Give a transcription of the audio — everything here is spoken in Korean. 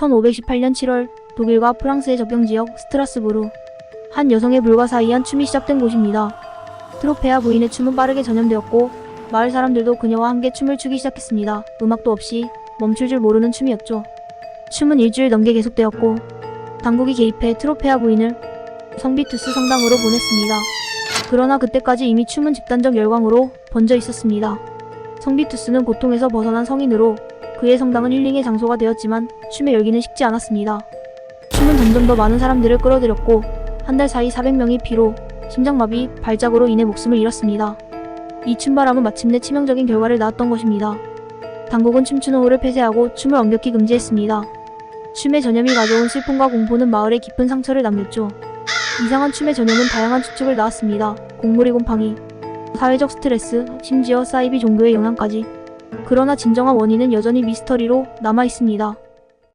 1518년 7월 독일과 프랑스의 접경 지역 스트라스부르 한 여성의 불가사의한 춤이 시작된 곳입니다. 트로페아 부인의 춤은 빠르게 전염되었고 마을 사람들도 그녀와 함께 춤을 추기 시작했습니다. 음악도 없이 멈출 줄 모르는 춤이었죠. 춤은 일주일 넘게 계속되었고 당국이 개입해 트로페아 부인을 성비투스 성당으로 보냈습니다. 그러나 그때까지 이미 춤은 집단적 열광으로 번져 있었습니다. 성비투스는 고통에서 벗어난 성인으로 그의 성당은 힐링의 장소가 되었지만 춤의 열기는 식지 않았습니다. 춤은 점점 더 많은 사람들을 끌어들였고 한 달 사이 400명이 피로, 심장마비, 발작으로 인해 목숨을 잃었습니다. 이 춤바람은 마침내 치명적인 결과를 낳았던 것입니다. 당국은 춤추는 호를 폐쇄하고 춤을 엄격히 금지했습니다. 춤의 전염이 가져온 슬픔과 공포는 마을에 깊은 상처를 남겼죠. 이상한 춤의 전염은 다양한 추측을 낳았습니다. 곡물의 곰팡이, 사회적 스트레스, 심지어 사이비 종교의 영향까지. 그러나 진정한 원인은 여전히 미스터리로 남아 있습니다.